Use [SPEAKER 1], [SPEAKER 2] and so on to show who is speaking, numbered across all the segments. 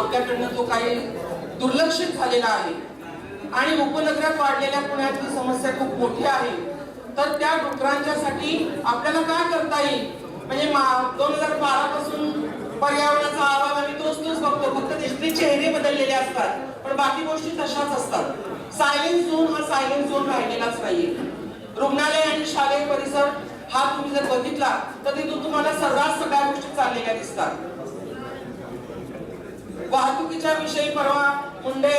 [SPEAKER 1] आपल्याकडनं तो काही दुर्लक्षित झालेला आहे. आणि उपनगरात वाढलेल्या पुण्यातली समस्या खूप मोठी आहे. तर त्या डुकरांच्यासाठी आपल्याला काय करता येईल? म्हणजे दोन हजार बारा पासून पर्यावरणाचा अभाव आम्ही तोच तोच बघतो. फक्त त्याचे चेहरे बदललेले असतात. पण बाकी गोष्टी तशाच असतात. सायलेन्स झोन हा सायलेन्स झोन राहिलेलाच नाहीये. रुग्णालय आणि शालेय परिसर हा तुम्ही जर बघितला तर तिथून तुम्हाला सर्रास सगळ्या गोष्टी चाललेल्या दिसतात. वाहतुकीच्या विषयी परवा मुंडे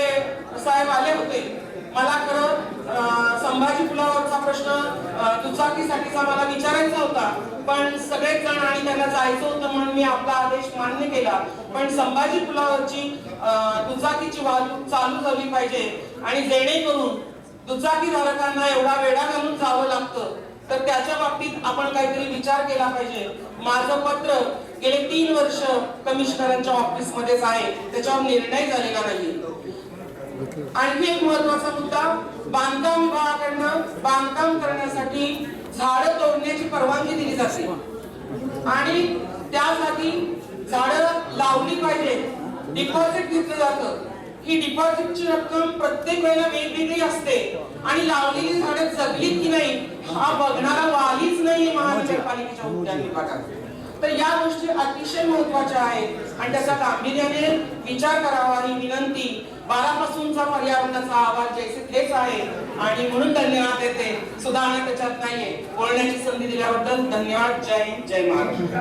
[SPEAKER 1] साहेब आले होते. मला खरं संभाजी पुलावरचा प्रश्न दुचाकीसाठीचा मला विचारायचा होता. पण सगळेच जण आणि त्यांना जायचं होतं म्हणून मी आपला आदेश मान्य केला. पण संभाजी पुलावरची दुचाकीची वाहतूक चालू झाली पाहिजे. आणि जेणेकरून दुचाकी धारकांना एवढा वेळा घालून जावं लागतं. तर त्याच्या बाबतीत आपण काहीतरी विचार केला पाहिजे. माझं पत्र गेले तीन वर्ष कमिशनरांच्या ऑफिस मध्येच आहे. त्याच्यावर निर्णय झालेला नाही. आणखी एक महत्त्वाचा मुद्दा बांधकाम विभागाकडनं बांधकाम करण्यासाठी झाडं तोडण्याची परवानगी दिली जाते. आणि त्यासाठी झाड लावली पाहिजे. डिपॉझिट घेतलं जातं. ही डिपॉझिटची रक्कम प्रत्येक वेळेला वेगवेगळी असते. आणि लावलेली झाडं जगलीत की नाही हा बघणारा वालीच नाही महानगरपालिकेच्या उद्यान विभागात तर या गोष्टी अतिशय महत्त्वाच्या आहेत. आणि त्याचा गांभीर्याने विचार करावा ही विनंती. बारापासूनचा पर्यावरणाचा आवाज जैसे तेच आहे. आणि म्हणून धन्यवाद देते. सुधारणा त्याच्यात नाहीये. बोलण्याची संधी दिल्याबद्दल धन्यवाद. जय हिंद जय महाराष्ट्र.